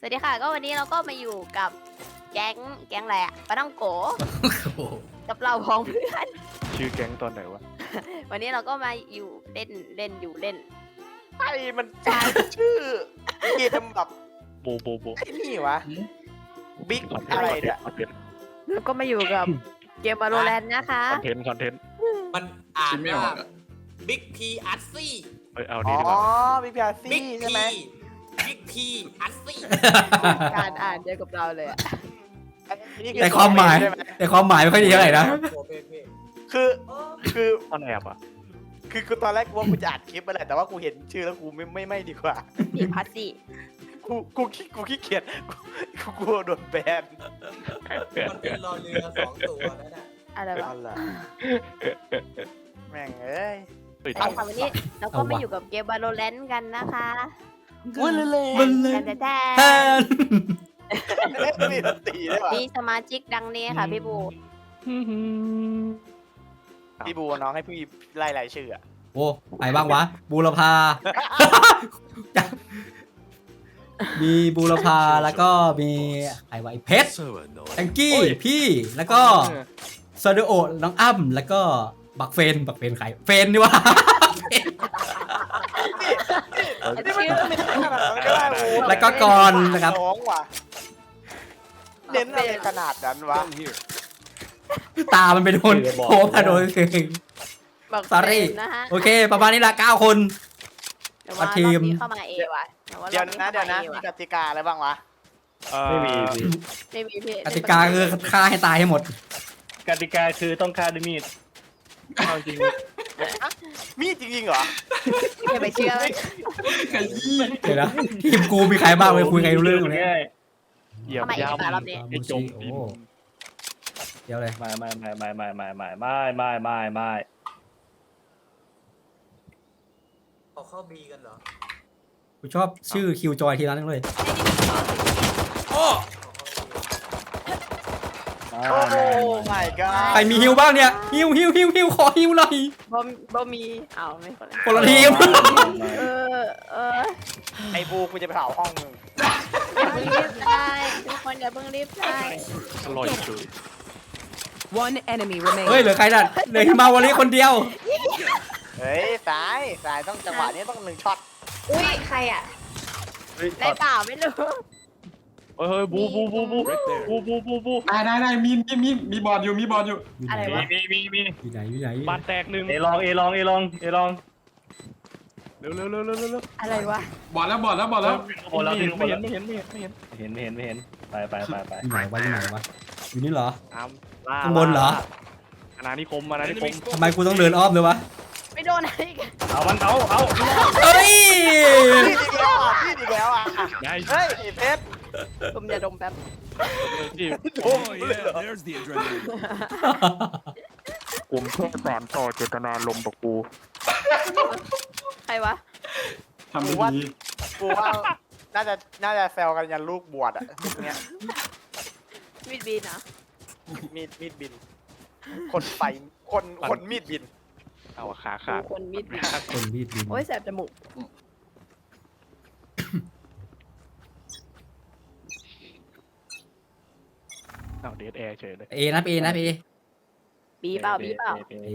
สวัสดีค่ะ ก็วันนี้เราก็มาอยู่กับแก๊งแก๊งอะไรอะปาต้องโกโอ้โหกับเราพองเพื่อน ชื่อแก๊งตอนไหนวะวันนี้เราก็มาอยู่เล่นเล่นอยู่เล่น ไอ้มันใช้ชื่อเกมแบบโบโบโบไอ้นี่วะบิ๊กคอนเทนอะไรต์เนี่ยคอนเทนต์แล้วก็มาอยู่กับเกมบาโลแรนนะคะ คอนเทนต์คอนเทนต์มันอ่านคิดไม่ออว่ากอะบิ๊กพีอัสซี่เอ้ยเอาอ๋ดีอดีกว่าบิ๊กพีอาร์บิ๊กซี่ใช่พีไหม บิ๊กพีอัสซี่การอ่านเดียวกับเราเลยอะนี่อแต่ความหมายใช่ไแต่ความหมายไม่ค่อยดีเท่าไหร่นะโอ้เพ่เพ่คือคือตอนแอบอะคือคือตอนแรกกูว่ากูจะอัดคลิปไปแหละแต่ว่ากูเห็นชื่อแล้วกูไม่ไม่ไม่ดีกว่าพี่พัสซี่กูกูขี้กูขี้เกียจกูกูกลัวโดนแบนมันเป็นรอเรือสองตัวแล้วน่ะอะไรวะเอาล่ะแม่งเอ้ยเฮ้ยเอาค่ะวันนี้เราก็มาอยู่กับเกมบาโลแรนกันนะคะ วุ้นเลยมันเลยแต่แต่แทนนี่ดนตรีได้ป่ะมีสมาชิกดังนี้ค่ะพี่บูพี่บูน้องให้พี่ไล่รายชื่ออะโอ้ไปบ้างวะ บูรพา มีบูรพาแล้วก็มีไอไวะไอ้เพชรแองกี้พี่แล้วก็ซาเดโอน้องอ้ำแล้วก็บักเฟนบักเฟนใครเฟนนี่วะ นี่มันต้องเป็นขนาดนั้นก็ได้โอ้โหแล้วก็กรนะครับ น้องว่ะเน้นอะไรขนาดนั้นวะตามันไปโดนโผล่มาโดนเองบอก Sorry นะฮะโอเค ประมาณนี้ละเก้าคน เดี๋ยวว่ารทีอบมนี้เข้ามาเอวะดี๋ยวว่าเดี๋ยวรอบนะเดี๋ยวนะข้ามีมา A กติกาอะไรบ้างวะ ไม่มีไม่มีพี่กติกาคือฆ่าให้ตายให้หมด กติกาคือต้องฆ่าด้วยมีดเอาจริง มีดจริงๆเหรอ อย่าไปเชื่อเดี๋ยวนะทีมกูมีใครบ้างไปคุยใครรู้เรื่องตรงนี้ง่ายเหยียบเข้ามาเอย่วะรอบนี้ำไอ้จมดินโอ้เดี๋ยวเลยไม่ไม่ไม่ไม่ไม่ไม่ไม่ไม่ไม่ไม่ไม่เขาเข้าบีกันเหรอ กูชอบชื่อคิวจอยทีนั้นเลยโอ้ โหไม่ก็ใครมีฮิวบ้างเนี่ยฮิวฮิวฮิวฮิวขอฮิวหน่อยบ่มบ่มีเอาไม่คนละคนละทีมเออเออไอ้บูกูจะไปเผาห้องมึงอย่าเพิ่งรีบได้ทุกคนอย่าเพิ่งรีบได้อร่อยจุย One enemy remaining. เฮ้ยเหลือใครน่ะเหลือฮิมาวารีคนเดียว เฮ้ยสายสายต้องจังหวะนี้ต้องหนึ่งช็อตอุ้ยใครอะเฮ้ยได้เปล่าไม่รู้ เฮ้ยบูบูบูบูบูบูบูบูได้ได้ได้มีมีมีมีบอลอยู่มีบอลอยู่อะไรมีวะ มีมีมีอยู่ไหนอยู่ไหนบานแตกหนึ่งเอลองเอลองเอลองเอลองเร็วเร็วเร็วเร็วเร็วอะไรวะบอลแล้วบอลแล้วบอลแล้วโอ้เราไม่ถึเห็งนไม่ไม่เห็เห็นนไม่เห็นไม่เห็นไม่เห็นไม่เห็นไม่เห็นไม่เห็นไปไปไปไปอยู่ไหนวะอยู่ไหนวะอยู่นี่เหรอตามล่ข้างบนเหรออาณานิคมอาณานิคมทำไมกูต้องเดินอ้อมเลยวะไม่โดนอะไรกันเอามันเอาเอาเอ้ยพี่อีกแล้วอะพี่อีกแล้วอะได้เฮ้ยไอ้เพชร ผมอย่าดมแป๊บที่โอ้ยเลยเหรอกลุ่มแค่สารต่อเจตนาลมตกปูใครวะ ทำได้ดีกูว่าน่าจะน่าจะแซวกันยันลูกบวชอะเนี้ยมีดบีนนะมีดมีดบิน คนไฟคนคนมีดบินเอาขาขาดคนมีดบินคนมีดบินโอ้ยแสบจมูก เอาเดทแอร์เฉยเลยเอนะเอนะเอบีเปล่าบีเปล่าเอ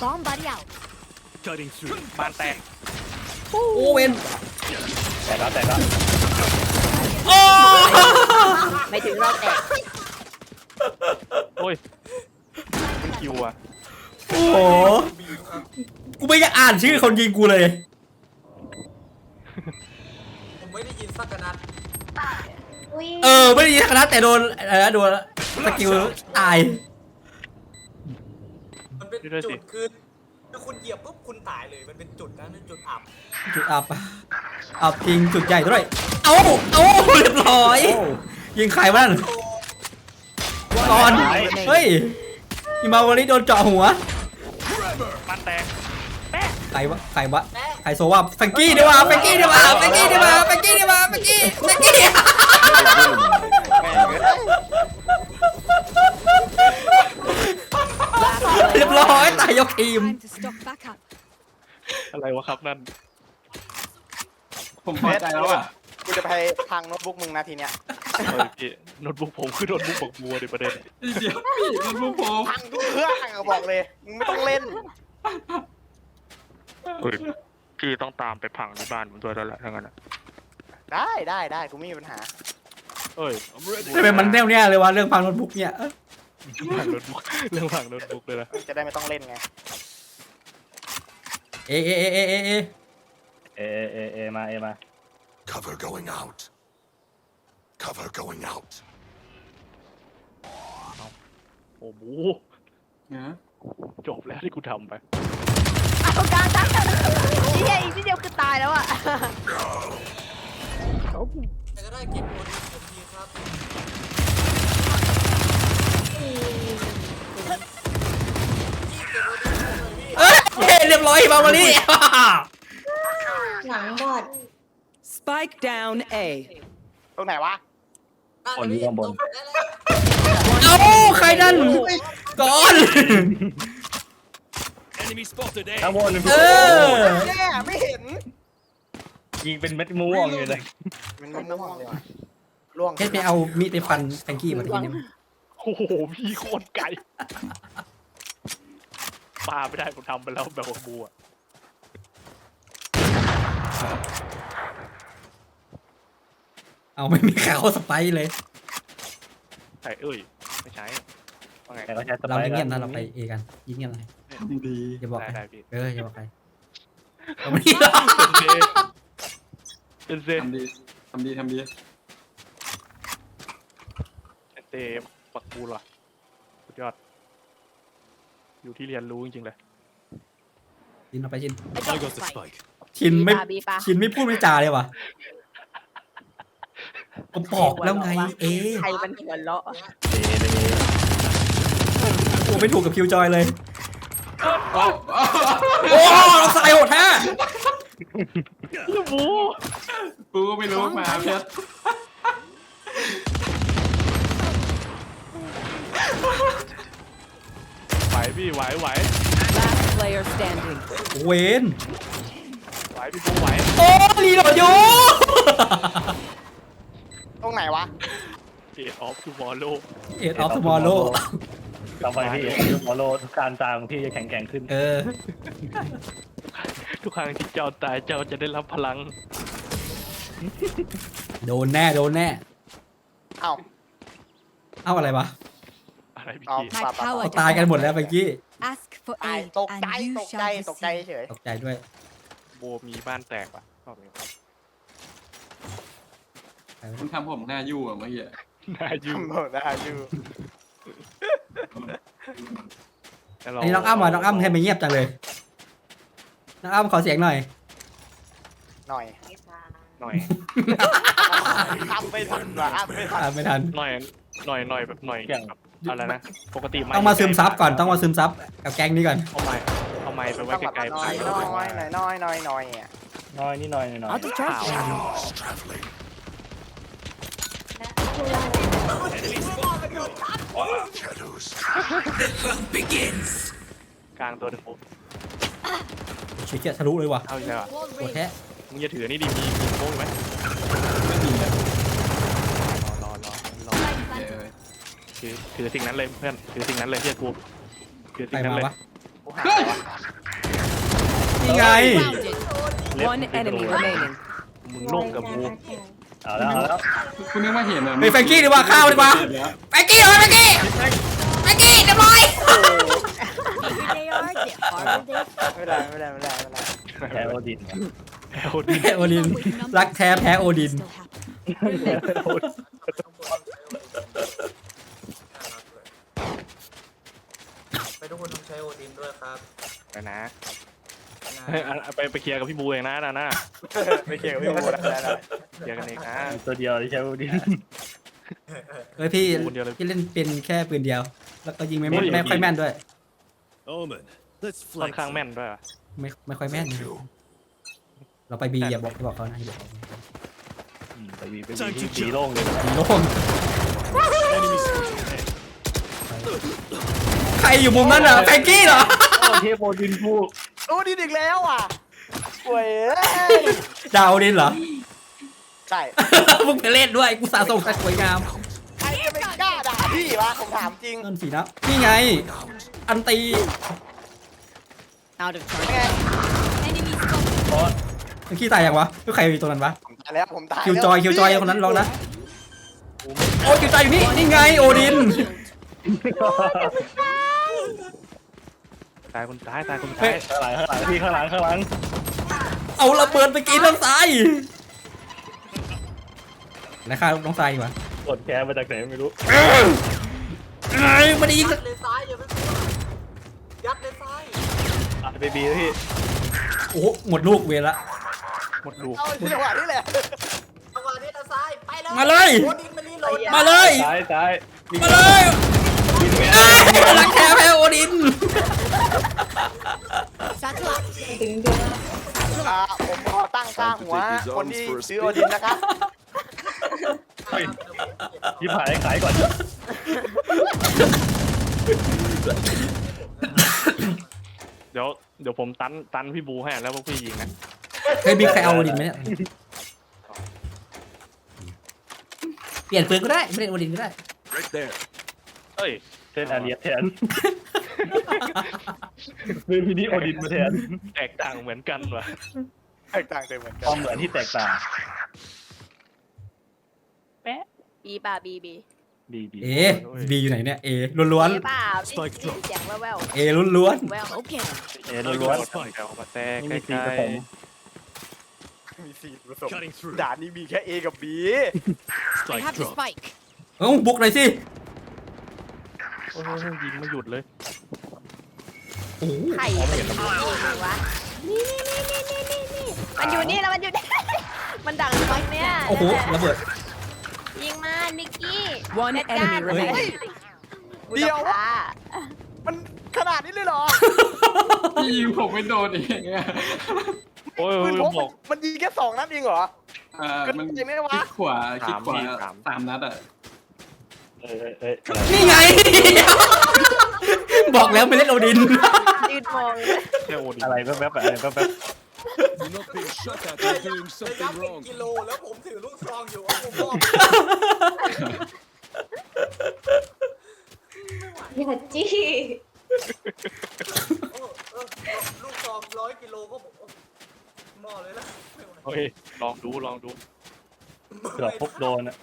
Bomb buddy out. บานแตกโอ้เวนแต่ก็แต่ก็โอ้ไม่ถึงเราแตกโอ้ยไม่คิวอะโหกูไม่อยากอ่านชื่อคนยิงกูเลยผม ไม่ได้ยินสักกะนัดเออ ไม่ได้ยิงขนาดแต่โดนอะไรนะโดนสกิลตาย มันเป็นจุดคือคือคุณเหยียบปุ๊บคุณตายเลย มันเป็นจุดนะนั่นจุดอับจุดอับอับจริงจุดใหญ่ด้วย เอ้าเอ้าเรียบร้อย ยิงใครวะนั่นก่อน เฮ้ยอิมาวาริโดนเจาะหัวบานแตกใครวะใครวะ ใครโซว่าแฟรงกี้ดีกว่าแฟรงกี้ดีกว่าแฟรงกี้ดีกว่าแฟรงกี้ดีกว่าแฟรงกี้แฟรงกี้แม่งเอ้ยเรียบร้อยตายยกทีม Time to stock back up. อะไรวะครับนั่น ผมพอใจแล้วอะกูจะไปพังโน้ตบุ๊กมึงนะทีเนี้ยเฮ้ยพี่โน้ตบุ๊กผมคือโน้ตบุ๊กบักบัวในประเด็น เดี๋ยวพี่มันพวกผมพังทุกเครื่องอะบอกเลย มึงไม่ต้องเล่น เฮ้ย พี่ต้องตามไปพังที่บ้านผมด้วยแล้วแหละทั้างนั้นอะได้ได้ได้กูไม่มีปัญหา เอ้ยทำไมมันแน่วแน่เลยวะเรื่องพังโน้ตบุ๊กเนี่ยพังโน้ตบุ๊กเรื่องพังโน้ตบุ๊กเลยนะจะได้ไม่ต้องเล่นไง เอเอเอเอเอเอเอเอเอมาเอมา Cover going out. Cover going out. โอ้โหนะจบแล้วที่กูทำไป เอากลางทั้ง เฮียอีกนิดเดียวคือตายแล้วอะแต่ก็ได้เก็บโอดีผมทีครับพี่เก็บโอดีผมหน่อยพี่เอ้ยโอเคเรียบร้อยมาวันนี้หลังบอด Spike down A. ตรงไหนวะอะคนอยู่ข้างบน ได้แล้ว เอ้าใครนั่นก่อน ข้างบนเออแน่ไม่เห็น ยิงเป็นเม็ดม่วงอยู่เลยมันมะม่วงเลยว่ะล่วงเฮ้ยไปเอามีดไปฟันแฟรงกี้มาทีนึงโอ้โหพี่โคตรไกลปาไม่ได้ผมทำไปแล้วแบบบักบัวเอาไม่มีข่าวสไปร์เลย ใช่เอ้ย ไม่ใช่ว่าไงเราเงียบๆนะเราไปเอกันยิงเงียบเลย ดีอย่าบอกได้ใครได้พี่เอออย่าบอกใครเอาไม่ได้เป็นเซเป็นเซทำดีทำดีทำดีเป็นเซปักบูเหรอสุดยอด อยู่ที่เรียนรู้จริงๆเลยชินเอาไปชินไอ้เจ้าสไปค์ชินไม่บีปะ ชินไม่พูดไม่จาเลยวะผมบอกแล้วไง เอใครมันหัวเราะเซเลยกูไม่ถูกกับคิวจอยเลย โอ้โอ้เราใส่โหดแท้บูกูก็ไม่รู้มาเพชรไหวพี่ไหวไหว Last player standing. เวนไหวพี่บูไหวโอ้รีโหลดอยู่ตรงไหนวะเอทออฟทูมอร์โลเอ็ดออฟทมอร์โล ต่อไปพี่ทูมอร์โลทุกการตามพี่จะแข็งแกร่งขึ้นเออ ทุกครั้งที่เจ้าตายเจ้าจะได้รับพลัง โดนแน่โดนแน่ เอ้า เอ้าอะไรวะอะไรพี่เอากี้ปะปะเขาตายกันหมดแล้วเมื่อกี้ Ask for ตาย aid ตกใจ and you ตกใจ shall ตกใจ receive. เฉยตกใจด้วย โบมีบ้านแตกปะรอบนี้มันทำผมหน้ายู่อะเมื่อกี้ น่าอยู่ทำหมดนะยู อันนี้น้องอ้ำว่ะน้องอ้ำทำไมเงียบจังเลยน้องอ้ำขอเสียงหน่อย หน่อยหน่อย ทำไม่ทันว่ะอ้ำไม่ทันอ่าไม่ทัน หน่อย หน่อย หน่อยแบบหน่อยแบบอะไรนะ ปกติไต้องมาซึมซับก่อนต้องมาซึมซับกับแก๊งนี้ก่อน เอาไม้เอาไม้ไปไว้ต้องแบบไกลๆน้อยน้อยหน่อยน้อยน้อยน้อยอะน้อยนี่น้อยน้อย I'll just try. Shadows traveling. Shadows กลางตัวหนึ่งโอ้เชี่ยทะลุเลยว่ะเอาอีกแล้วอะโหดแท้มึงจะถือนี่ดิมีมีโค้งไหมไม่มีเลยรอรอรอรอเออถือถือสิ่งนั้นเลยเพื่อนถือสิ่งนั้นเลยเชื่อกูถือใครสิ่งนั้นมาเลยวะกูหานี่ไงเล็บ One มึงไป enemy โดน remaining. มึงโล่งกับกู เอาแล้วเอาแล้วคุณนึกว่าเห็นอะเฮ้ยแฟรงกี้ดีกว่าข้าวดีกว่า เห็นแล้วแฟรงกี้เหรอแฟรงกี้แฟรงกี้เรียบร้อย they are they harder they ไม่เป็นไรไม่เป็นไรไม่เป็นไรไม่เป็นไรแพ้โอดินแพ้โอดินแพ้โอดิน รักแท้แพ้โอดินไปทุกคนต้องใช้โอดินด้วยครับ ไปนะนะ เฮ้ยอะไปไปเคลียร์กับพี่บูเองนะนะนะไม่เกี่ยวไม่พูดอะไรเลยเคลียร์กันเองนะ ตัวเดียวที่ใช้โอดินเฮ้ยพี่คนเดียวเลยพี่เล่นเป็นแค่ปืนเดียว แล้วก็ยิงไม่แม่นไม่ค่อยแม่นด้วย Omen. Let's ค่อนข้างแม่นด้วยอะไม่ไม่ค่อยแม่น you. เราไปบีอย่าบอกอย่าบอกเขานะอย่าบอกเขาอืมไปวีไปวีที่สีโล่งเลยโล่งใครอยู่มุมนั้นอะแฟรงกี้เหรอ โอ้เทพโอดินพู โอ้ดีอีกแล้วอะโอ้ยดาวดินเหรอ ใช่ มึงไปเล่นด้วยกูสะสมแต่สวยงามใครจะไม่กล้าด่าพี่วะผมถามจริงนั่นสินะนี่ไง อันตี Out of ไงมันขี้ตายยังวะไม่ใครอยู่ตรงนั้นวะ ผมตายแล้วผมตายคิวจอยคิวจอยคนนั้นลองนะโอ้คิวจอยอยู่นี่นี่ไงโอดิน ตายคนตายตายคนเฮ้ตายยข้างหลังข้างหลังพี่ข้างหลังข้างหลังเอาระเบิดไปกินน้องทรายนะครับน้องทรายดีกว่ากดแกนมาจากไหนไม่รู้ไงไม่ได้ยิงสักเลยซ้ายอย่าไปกลัวยัดเลยซ้ายอัดไปบีแล้วพี่โอ้โหหมดลูกเวรละหมดลูกเอาจังหวะนี้แหละจังหวะนี้นะซ้ายไปเลยมาเลยโอ้ดินมันนี่โหลดมาเลยซ้ายซ้ายมาเลยเอ้ย รักแท้แพ้โอดินอ่าผมขอตั้งค่าหัว คนที่ซื้อโอดินนะครับ ยิบหายขายก่อนเดี๋ยวเดี๋ยวผมตันตันพี่บูให้แล้วพวกพี่ยิงนะเคยมีใครเอาโอดินไหมเนี่ยเปลี่ยนปืนก็ได้ไม่เล่นโอดินก็ได้ Right there. เอ้ย เส้นอาเลียแทนเป็นพินิโอดินมาแทนแตกต่างเหมือนกันว่ะแตกต่างกันเหมือนกัความเหมือนที่แตกต่างบีป่ะบีบีดีดีเอบีอยู่ไหนเนี่ยเอล้วนบีป่ะได้ยินเสียงแว่วๆเอล้วนๆแว่วเอล้วนแถวมาแตกๆไม่ใกมีสีล้ผสมมีสี่ผสมด่านนี้มีแค่ A กับ B Strike drop. ๆเอ้าบุกหน่อยสิๆ โอ้ยยิงไม่หยุดเลยโอ้โหไข่มันอยู่นี่วะนี่นี่นี่นี่นี่นี่มันอยู่นี่แล้วมันอยู่นี่ มันดังตรงเนี้ยโอ้โหนั่นแหละระเบิด ยิงมันมิกกี้ One จัดการ enemy มัน remaining. กูเดี๋ยวต้องฆ่ามันขนาดนี้เลยเหรอพี่ยิงผมไม่โดนเองอะโอ้ยปืนพกบมัอนกมันยิงแค่สองนัดเองเหรอ อ่ามันเกินไปไหมวะคลิกขวาคลิกขวาสามสามนัดอะ เออเออเออนี่ไง บอกแล้วไม่เล่นโอดิน ยืนมองเลยแค่โอดินอะไรแป๊บๆอะไรแป๊บ You're not being shot at. ระ You're ยะ doing ระยะ something เป็น wrong. กิโลแล้วผมถือลูกซองอยู่เอาผมบอกอย่าจี้เออเออลูกซองร้อยกิโลก็บอกหม้อเลยนะไม่ไหวเฮ้ยลองดูลองดูๆเกือบพกโดนอะ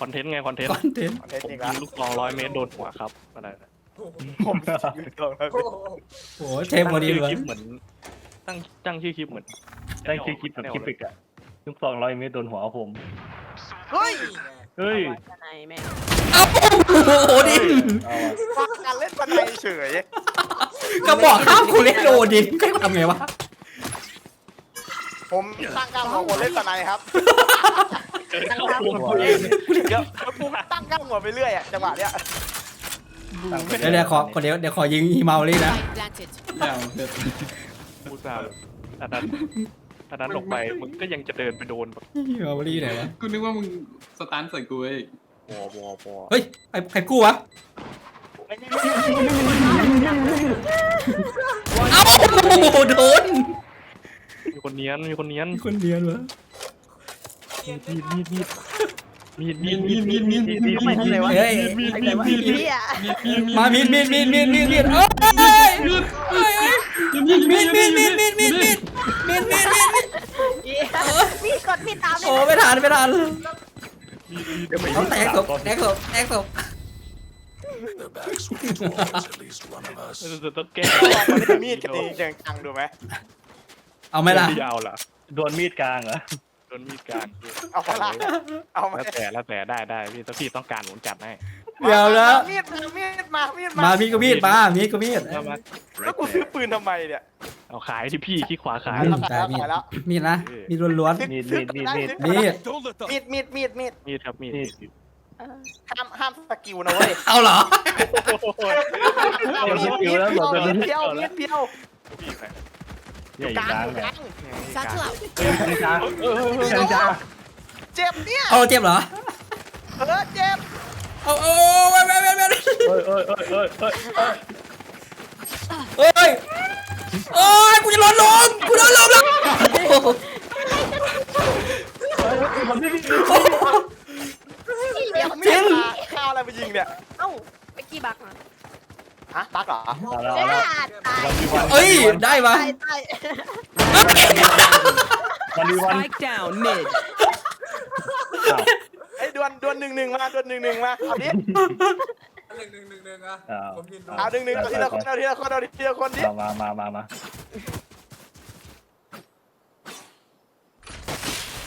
คอนเทนต์ไงคอนเทนต์คอนเทนต์เทคผมนิคยิละงลูกซองร้อยเมตรโดนหัวครับอะไรนะโอ้โหผมยืนตรงนั้นโอ้โหโอ้โหเทมโอดินชื่อเลคยลิปเหมือน ตั้งตั้งชื่อคลิปเหมือนตั้งชื่อคลิปแบบคลิปปิกอะทุกสองร้อยเมตรโดนหัวผม เฮ้ยนี่ไงเฮ้ยไหนแม่งเอ้าโอดินเอาอะฟังกันเล่นปันไดเฉยก็บอกห้ามคุณเล่นโอดินใครทำไงวะผมตั้งกล้ามหัวคนเล่นปันไดครับตั้ง เข้าวงหัวตัวเอเองงเดี๋ยวกูตั้งกล้ามหัวไปเรื่อยอะจังหวะเนี้ยเดี๋ยวเดี๋ยวขอขอเดี๋ยวเดี๋ยวขอยิงฮีเมาเลยนะอย่างเด็ดพูดซาห์อันนั้นอันนั้นออกไปมึงก็ยังจะเดินไปโดนแบบฮีเมาลี่ไหนวะ กูนึกว่ามึงสตันใส่กูเองวอวอวอเฮ้ยใครใครกู้วะ เอ้าโดน มีคนเนียนมีคนเนียนมีคนเดียวเหรอ มีดมีดมีดมีดมีดมีดมีดมีดมีดมีดมีดอะไรวะเฮ้ยมีดมีดมีดเฮียมามีดมีดมีดมีดมีดมีดเอ้ยมีดมีดมีดมีดมีดมีดมีดมีดมีดมีดมีดเฮียมีดกดมีดตามเลโอ้ยไม่ทันไม่ทันเดี๋ยวไปเขาแตกศพแตกศพแตกศพ The bags will towards at least one of us. ต้องแก้ลองมาเล่นมีดกันจริงจังดูไหมเอาไหมล่ะยาวล่ะโดนมีดกลางเหรอ โดนมีดกลางเอามาละ เอามาแล้วแต่แล้วแต่ได้ได้พี่ถ้าพี่ต้องการผมจัดให้เดี๋ยวนะมีดมามีดมามีดมามีดก็มีดมามีดก็มีดเอามาแล้วกูซื้อปืนทำไมเนี่ย เอาขายที่พี่ขี้ขวาขายอืมแต่มีดมีดนะมีดล้วนมีดมีดมีดมีด ๆมีด Don't let the มีดมีดมีดมีดมีดครับมีดมีดห้ามห้ามสกิลนะเว้ยเอาเหรอมีดมีดเพียวมีดเพียวมีดเพียวพี่ไหน เนี่ยอยู่กลางเลยซัดเถอะเชิญจ้าเชิญจ้าเจ็บเนี่ยเอาเจ็บเหรอเออเจ็บเอาเอาเอาไปไปไปเอ้ยเอ้ยเอ้ยเอ้ยเอ้ยเอ้ยเอ้ยเอ้ยกูจะร้อนลมกูร้อนลมแล้วมันไม่มีเดี๋ยวไม่ได้ข้าวอะไรมายิงเนี่ยเอ้าไปกี่บักมา ล้วตายวันดีวันเอ้ย ได้ปะตายตายวันดีวัน Spike down mid. อ้าวไอ้ยดวนดวนหนึ่งหนึ่งมาดวนหนึ่งหนึ่งมาเอาดิหนึ่งหนึ่งหนึ่งหนึ่งอะอ้าว ผมยืนดูเอาหนึ่งหนึ่งเอาทีละคนเอาทีละคนเอาทีละคนดิเอามามามามา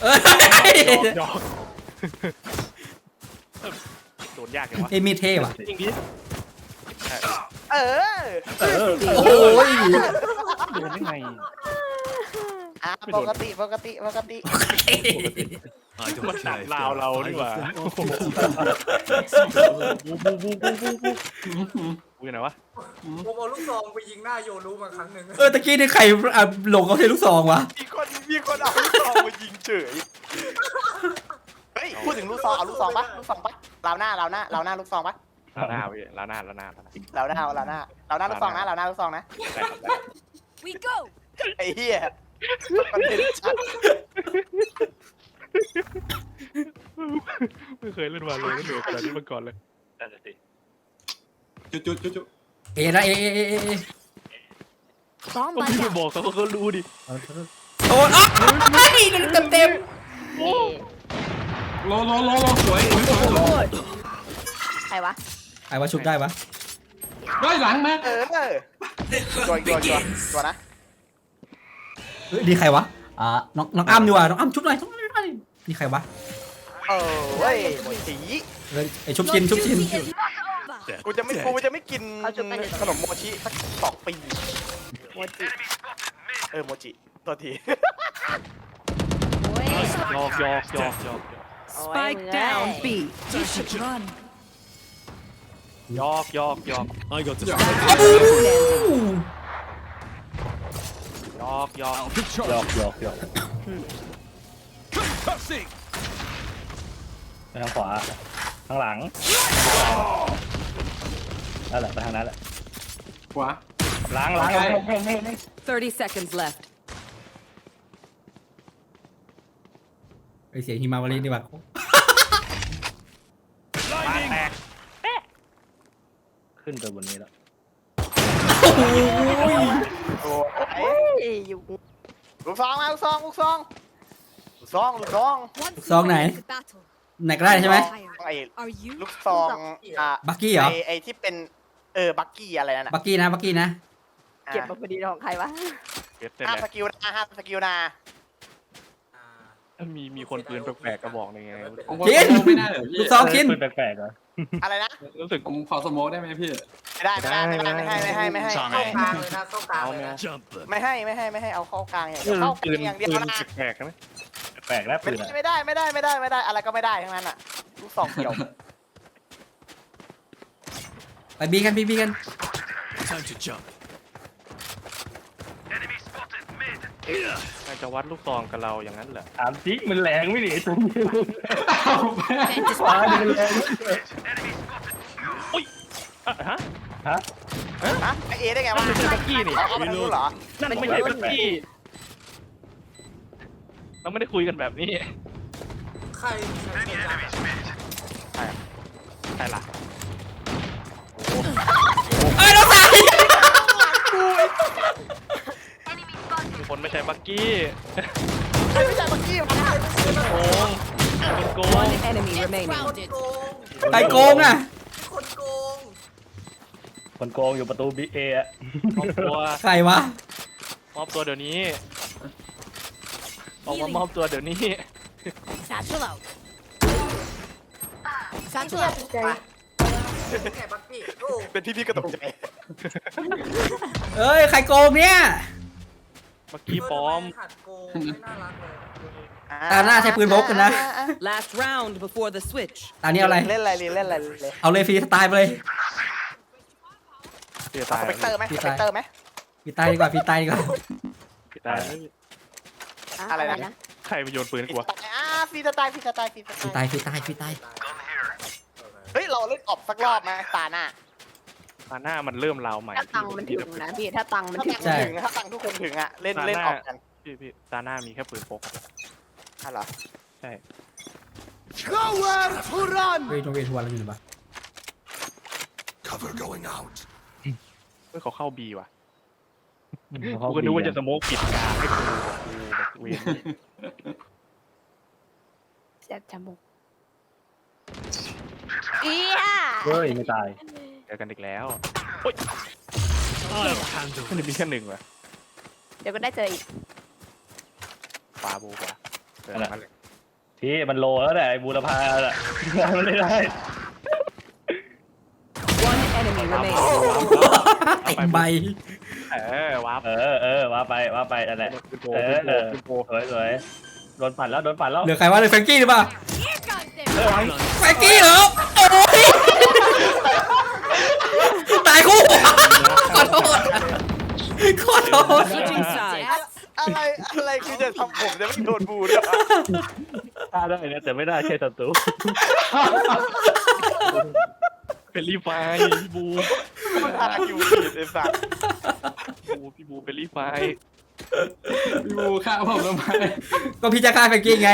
เอ้ยยอกโดนยากจังวะ เอ้ยมีดเท่ว่ะจริงดิ เออเออโอ้ยโดนได้ไงอะปกติปกติปกติมันตัดลาวเราดีกว่าบูบูบูบูบูบูกูอยู่ไหนวะผมเอาลูกซองไปยิงหน้าโยรู้มาครั้งหนึ่งเออตะกี้นี่ใครอะหลงเขาเทลูกซองวะมีคนมีคนเอาลูกซองมายิงเฉยเฮ้ยพูดถึงลูกซองเอาลูกซองปะลูกซองปะเราหน้าเราหน้าเราหน้าลูกซองปะ ลาหน้าเว้ยลาวหน้าลาหน้าลาหน้าเราหน้าเราหน้าเราหน้าลูกซองนะเราหน้าลูกซองนะ ได้ครับได้ We go. ไอ้เหี้ยมันเป็นชัดไม่เคยเล่นวาโลเล่นเหนือขนาดนี้มาก่อนเลยนั่นน่ะสิจุดจุดจุดจุดเอ้นะเอ้เอ้เอ้เอ้เอ้ Bomb ก็พี่ไป บอกเขาก็รู้ดิโดนอ๊ะเต็มเต็มนี่โลโลโลโลสวยสวยสวยสวยใครวะ ใครว่าชุบได้ปะได้หลังมาเออตัวตัวตัวตัวนะเฮ้ยนี่ใครวะ อ่า น้องน้องอ้ำดีกว่า น้องอ้ำชุบหน่อยชุบหน่อยนี่ใครวะ เออเว้ยหมดสีเฮ้ยไอชุบชินชุบชิน กูจะไม่กูจะไม่กินขนมโมชิสักสองปีโมจิเออโมจิตัวที โอ้ย ยอกยอกยอกยอก Spike down B. ยอกยอกยอก Last ยอกยอกหยอกหยอกหยอกไปทางขวา ข้างหลังนั่นแหละไปทางนั้นแหละขวาล้างล้างโอเคล้างล้างล้างล้าง30 seconds left. ไอเสียงฮิมาวารีดีกว่า บ้านแตก ขึ้นไปบนนี้แล้วโอ้ยเฮ้ยอยู่ลูกซองมาลูกซองลูกซองลูกซองลูกซองซองไหน ไหนก็ได้ใช่ไหมไอ้ลูกซองอะบักกี้เหรอไอ้ไอ้ที่เป็นเออบักกี้อะไรนั่นน่ะบักกี้นะบักกี้นะเก็บมาพอดีของใครวะเก็บเสร็จห้ามสกิลนะห้ามสกิลนะ มีมีคนปืนแปลกๆกระบอกหนึงไงผมว่าสโมกไม่ได้เหรอพี่ลูกซองคินปืนแปลกๆเหรออะไรนะ รู้สึกผมขอสโมกได้ไหมพี่ ไม่ได้ไม่ได้ไม่ได้ไม่ให้ไม่ให้ไม่ให้เข้ากลางเลยนะเข้ากลางเอาเลยเนี่ยนะไม่ให้ไม่ให้ไม่ให้เอาเข้ากลางอย่างปืเดียวนเข้าปืนอย่างเดียวปืนนะแปลกๆนะแปลกแล้วไม่ปืนได้อะไม่ได้ไม่ได้ไม่ได้ไม่ได้อะไรก็ไม่ได้ทั้งนั้นอะลูกซองเดียวไปบีกันบีบีกัน น่าจะวัดลูกซองกับเราอย่างนั้นเหรอถามจิมันแรงไม่หนีตัวนี้เอาไปฟ้าดิมันแรงอะฮะฮะ ฮะไอเอได้ไงวะนั่นไม่ใช่บักกี้นี่ เอาเอาไปรู้เหรอ นั่นไม่ใช่บักกี้เราไม่ได้คุยกันแบบนี้ใครใครเป็นยังใช่ล่ะเอ้ยน้องสายมี คนไม่ใช่บักกี้ไม่ใช่บักกี้มันโกงคนโกง One enemy remaining. โกงใครโกงอะ คนโกงคนโกงอยู่ประตูบีเอะมอบตัวใครวะ มอบตัวเดี๋ยวนี้ออกมามอบตัวเดี๋ยวนี้ Satchel out. ฉันเชื่อใจแกบักกี้โอ้เป็นพี่พี่ก็ตกใจ เอ้ย ใครโกงเนี่ย บักกี้ปลอมขัดโกงไม่น่ารักเลยตาหน้าใช้ปืนพกกันนะ Last round before the switch. ตานี้เอาอะไร เล่นอะไรเล่นอะไรเลยเอาเลยฟรีสไตล์ไปเลยเสียเอาตายสเปกเตอร์ไหมพี่สตายเปกเตอร์ไหม ฟรีสไตล์ดีกว่าฟรีสไตล์ดีกว่าตายอะไรนะ ใครไปโยนปืนกูวะอ่าฟรีสไตล์ฟรีสไตล์ฟรีสฟรีสไตไตล์ล์ฟรีสไตล์ฟรีสไตล์ เฮ้ย เราเล่นออกสักรอบไหมตาหน้า ตาหน้ามันเริ่มราวใหม่ถ้าตังค์มันถึงนะพี่ ถ้าตังค์มันถ้าถึงตังค์ถึงถ้าตังค์ทุกคนถึงอะเล่นเล่นออกกันพี่พี่ตาหน้ามีแค่ปืนพกอะอะเหรอใช่เฮ้ยโนเวทัวร์เราอยู่ไหนปะ Cover going out. เฮ้ยเขาเข้าบีว่ะเขากูก็นึกว่าจะสโมกปิดกลางให้กูกูแบบเวนแซ่บจมูกเอียเฮ้ยไม่ตายเจอกันอีกแล้วโอ๊ยมันจะมีแค่หนึ่งว่ะเดี๋ยวก็ได้เจออีกฟ้าบูกว่าเจอกันเลยที่มันโลแล้วแหละไอ้บูรพาแหละมันไม่ได้ One enemy remaining. เต็มใบเออวาร์ปเออเออว่าไปว่าไปนั่นแหละขึ้นโบเอขึ้นโบอขึ้นโบสวยสวยโดนปั่นแล้วโดนปั่นแล้วเหลือใครวะเหลือแฟรงกี้หรือเปล่าแฟรงกี้เหรอโอ้ย ตายคู่ ขอโทษ ขอโทษ Switching sides. อะไรอะไรคือจะทำผมจะไม่โดนบูด้วยวะฆ่าได้นะแต่ไม่ได้ใช่ศัตรูเป็นรีไฟพี่บูมันอาคิวผิดไอ้สัสบูพี่บูเป็นรีไฟพี่บูฆ่าผมทำไมก็พี่จะฆ่าแฟรงกี้ไง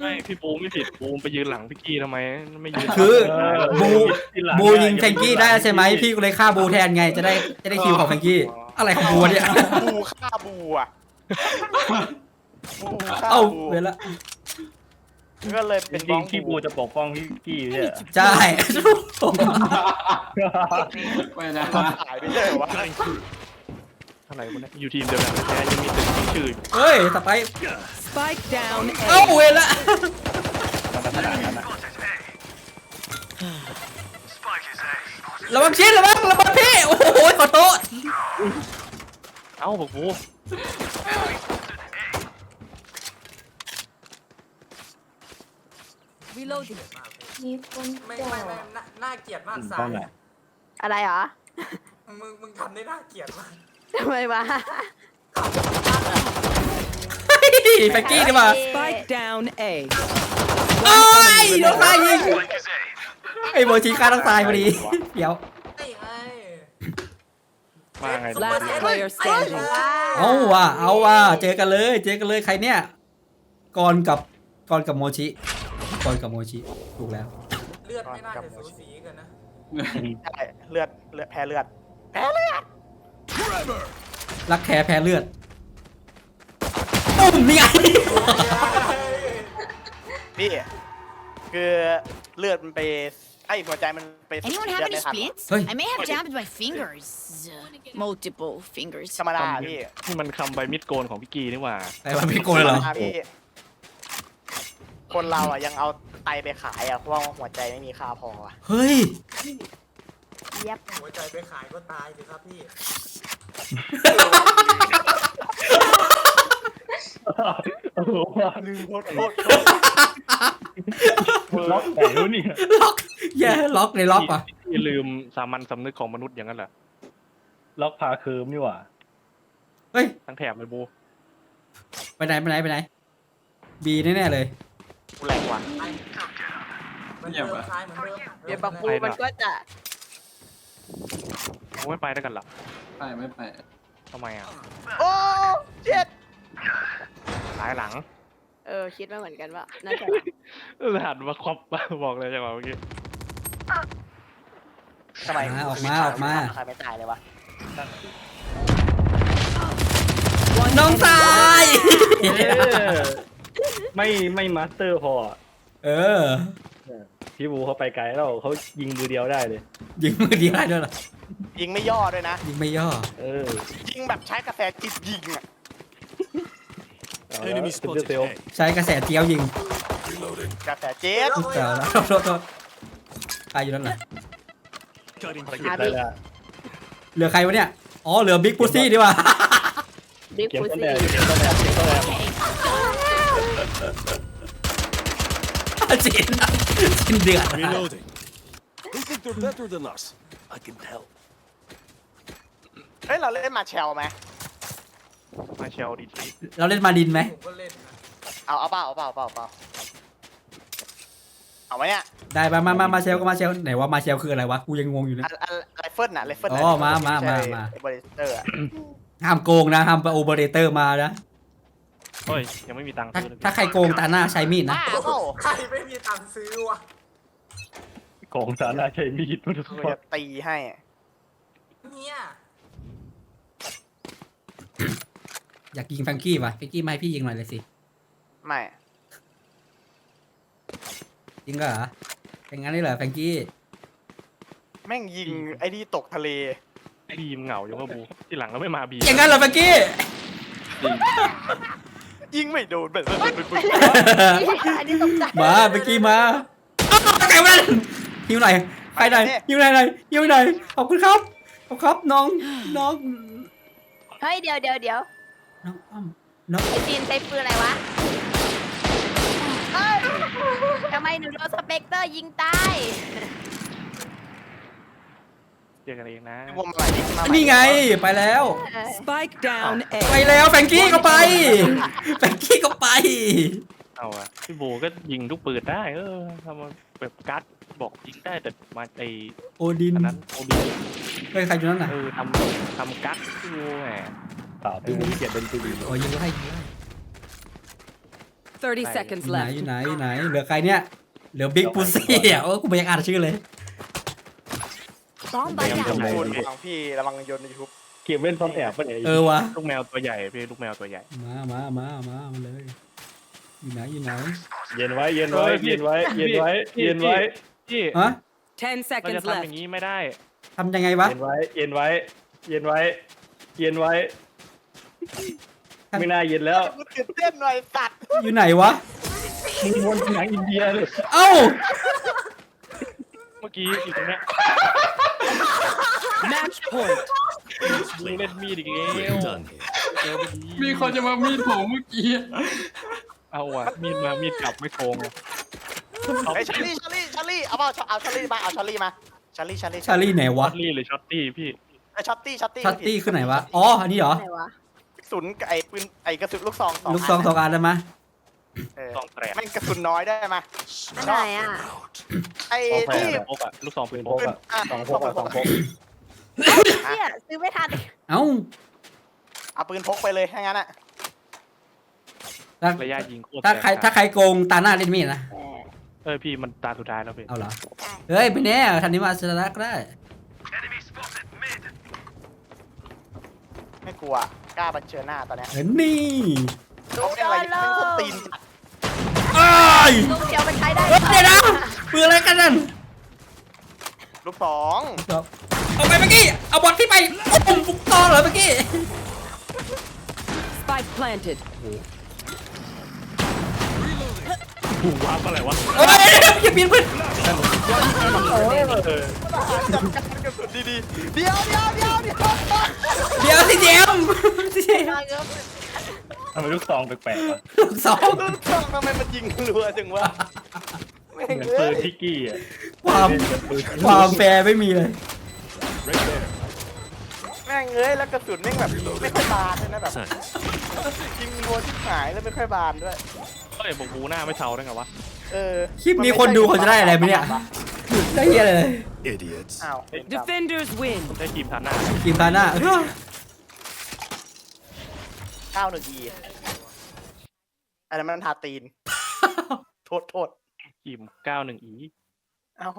ไม่พี่บูไม่ผิดบูไปยืนหลังพี่กี้ทำไม ไม่ยืนคือเออบูที่หลังบูยิงแฟรงกี้ได้ใช่ไหมพี่ก็เลยฆ่าบูแทนไงจะได้จะได้คิวของแฟรงกี้ อะไรของบูเนี่ยบูฆ่าบูอะบูฆ่าเอ้าบูเวลาก็เลยจเป็นริบ้งองๆที่บูจะปกป้องพี่กี้เนี่ยใช่ไม่นะขายไปเลยวะอะไรวะเนี่ยอยู่ทีมเดียวกันแท้ยังมีตึกที่ชื่ออยู่เฮ้ยต่อไป Spike down เอ้า A. เวลามันขนาดนั้นนะระวังชิ้นระวังระวังพี่ โอ้โหขอโทษเอ้าบอกบู Reloading. ไม่ไม่ไม่น่าน่าเกลียดมากสาต้องยไหนอะไรเหรอมึงมึงทำได้น่าเกลียดมากทำไมวะ แฟรงกี้ดีกว่า Spike down A. โอ้ยโดนตายยิงไอ้โบชีฆ่าต้องตายพอดีเดี๋ยว ไอ้ไอ้มาไง Last player standing. เอาว่ะเอาว่ะเจอกันเลย เจอกันเลยใครเนี่ยกอนกับกอนกับโมชิกอนกับโมชิถูกแล้ว เลือดไม่น่าจะสูสีกันนะใช่เลือดเลือดแพ้เลือดแพ้เลือดรักแค่แพ้เลือดตุ้ม นี่ไง พี่คือเลือดมันไปไอ้หัวใจมันไป Anyone เลื have อด any ไม่ทัน splints? Hey. I may have jammed my fingers. Multiple fingers. ธรรมดาพี่นี่มันคำใบมิดโกนของพี่กี้นี่หว่าไอ้วันพี่โกนเลยเหรอธรรมดาพี่คนเราอะยังเอาไตไปขายอะเพราะว่าหัวใจไม่มีค่าพออะเฮ้ยเย็บหัวใจไปขายก็ตายสิครับพี่ โอ้โหลืมโทษโทษล็อกแต่รู้นี่ล็อกแย่ล็อกในล็อกอะพี่ลืมสามัญสำนึกของมนุษย์อย่างนั้นเหรอล็อกพาเคืมนี่หว่าเฮ้ยทั้งแถบเลยบูไปไหนไปไหนไปไหนบีแน่ๆเลยกูแรงว่ะมันเดิมคล้ายเหมือนเดิมเดี๋ยวบักบูมันก็จะเขาไม่ไปด้วยกันหรอไปไม่ไปทำไมอะโอ้เจ็ด สายหลังเออคิดมาเหมือนกันว่าน่าจะหันมาครอบบอกเลยจังหวะเมื่อกี้ทำไมออกมาออกมา ใครไม่ตายเลยวะน้องชายไม่ไม่มาสเตอร์พอเออ พี่บูเขาไปไกลแล้วเขายิงมือเดียวได้เลย ยิงมือเดียวได้ด้วยเหรอยิงไม่ย่อด้วยนะ ยิงไม่ย่อ เออ ยิงแบบใช้กระแสจิตยิงอะ เอาแล้วเป็นเซลล์ใช้กระแสเจียวยิง Reloading. กระแสเจ็ดเดี๋ยวแล้วโทษโทษตายอยู่นั่นแหละภารกิจได้แล้วเหลือใครวะเนี่ย อ๋อ เหลือบิ๊กปูซี่ดีกว่า บิ๊กเก็บฟูต้นซี่แบบเก็บต้นแบบเก็บต้นแบบจินจินเดือด Reloading. They think they're better than us. I can tell. เฮ้ย เราเล่นมาแชลไหม มาเชลดีทีเราเล่นมาดินไหมผมก็เล่นนะเอาเอาเปล่าเอาเปล่าเอาเปล่าเอาเปล่าเอาไว้เนี่ยได้มามามามาเชลก็มาเชลไหนว่ามาเชลคืออะไรวะกูยังงงอยู่นะอันอันไรเฟิลน่ะไรเฟิลอ๋อมามามามา บริเตอร์อะห้ามโกงนะห้ามไปโอเปอเรเตอร์มานะเฮ้ยยังไม่มีตังค์ถ้าซื้อเลยถ้าใครโกงตาหน้าใช้มีดนะว้าวใครไม่มีตังค์ซื้อวะของสาราใช้มีดมันกูจะตีให้ เนี่ย อยากยิงแฟรงกี้วะแฟรงกี้มาให้พี่ยิงหน่อยเลยสิ ไม่จริงเหรอเป็นงั้นได้เหรอแฟรงกี้ แม่งยิงไอ้นี่ตกทะเล บีมเหงาอยู่ว่าบูที่หลังเราไม่มาบีอย่างนั้นเหรอแฟรงกี้ ยิงไม่โดนแบบอันนี้ตกใจมาแฟรงกี้มาอ้าวไก่มันหิวหน่อยไปหน่อยหิวหน่อยหน่อยหิวหน่อยขอบคุณครับ ขอบคุณครับน้องน้อง เฮ้ยเดี๋ยวเดี๋ยวเดี๋ยว น้องอ้อมน้องไอจีนใช้ปืนอะไรวะเอ้ยทำไมหนูโดนสเปกเตอร์ยิงตาย เจอกันเองนะ วงอะไรนี่มาใหม่นี่ไงไปแล้วเออ Spike down ไป A. แล้วแฟรงกี้ก็ไปแฟรงกี้ก็ไป เอาอะพี่โบก็ยิงทุกปืนได้ เออทำมาแบบกัดบอกยิงได้แต่มาไอโอดินอันนั้นโอบีเฮ้ยใครอยู่นั่นน่ะเออทำทำกัดพี่โบแหม เปล่าพี่เกียดเป็นปืนโอ้ยิงไล่ยิงไล่30 seconds อยู่ไหน left. อยู่ไหนอยู่ไหนเหลือใครเนี่ยเหลือบิ๊กปูซี่อะโอ้กูไม่อยากอ่านชื่อเลย Bomb พยายาม buddy จะ out. โบโดนนของพี่ระวังโยนในยูทูบเก็บเว้นซ่อนแอบปะเนี่ยเออวะลูกแมวตัวใหญ่พี่ลูกแมวตัวใหญ่ มามามามามาเลยอยู่ไหนอยู่ไหนเย็นไว้เย็นไว้เย็นไว้เย็นไว้เย็นไว้พี่ฮะ10เราจะ seconds ทำอ left. ย่างนี้ไม่ได้ทำยังไงวะเย็นไว้เย็นไว้เย็นไว้เย็นไว้ ไม่น่าเย็นแล้ว กูตื่นเต้นหน่อยสัตว์อยู่ไหนวะ มึงวนหนังอินเดียเลย เอ้า เมื่อกี้อีกตรงเนี้ย Match point. มึงเล่นมีดอีกแล้ว We're done here. เจอพอดีมีคนจะมามีดผมเมื่อกี้ เอาอะมีดมา มีดกลับไม่โกงอะไอ้ชาลี่ชาลี่ชาลี่เอาเปล่าเอาชาลี่มาเอาชาลี่มาชาลี่ชาลี่ชาลีไหนช็วะ อตลี่หรือช็อตตี้พี่ไอ้ช็อตตี้ช็อตตี้ชัตตี้คือไหนวะ อ๋อ อันนี้เหรอ ไหนวะ ศูนย์ไอ้ปืนไอ้กระสุนลูกซองสองลูกซองสองอันได้ไหมเออสองแตรแม่งกระสุนน้อยได้ไหมอันไหนอะ Out. ไอ้สองแตรที่พกอะลูกสองปืนพพกกอะอะอะสองพกอะสองพกเนี่ยซื้อไม่ทันเอ้าเอาปืนพกไปเลยถ้างั้นอะถ้าระยะยิงโคตรถ้าใครแสบถ้าใครโกงตาหน้าเล่นมีดนะเออพี่มันตาสุดท้ายแล้วพี่เอาเหรอ เฮ้ยไม่แน่ทันนี้มาชนะก็ได้ ไม่กลัวกล้าบัญเชิญหน้าตอนเนี้ยเฮ้ยนี่เขาเป็นอะไรเป็นคนตีนอ้ายลูกเดียวมันใช้ได้เฮ้ยเดี๋ยวนะปืนอะไรกันนั่นลูกสองครับเอาไปเมื่อกี้เอาบอลที่ไปโอ้โหฟุกตอเหรอเมื่อกี้ Spike planted. หู ว้าวอะไรวะโอ้ยอย่าปีนพื้นจัดการกระสุนดีๆเดี๋ยวเดี๋ยวเดี๋ยวเดี๋ยวเดี๋ยวสิเจมส์สิเจมส์มาเยทำไมลูกซองแปลกๆวะลูกสองลูกสองทำไมมันยิงรัวจังวะแม่เหมือนปืยนทิกกี้อะความความแฟร์ไม่มีเลยแม่งเอ้ยแล้วกระสุนแม่งแบบไม่ค่อยบานเลยนะแบบยิงรัวที่หายแล้วไม่ค่อยบานด้วย เฮ้ยบอกบูหน้าไม่เทาได้ไงวะเออคลิปนี้คนดูเขาจะได้อะไรไหมเนี่ย ได้เหี้ยอะไรเลย Idiots. อ้าว Defenders win. ได้ทีมทันหน้าทีมตาหน้าเออเก้าหนึ่งอีอะไรมันทาตีน โทษโทษทีมเก้าหนึ่งอีเอ้า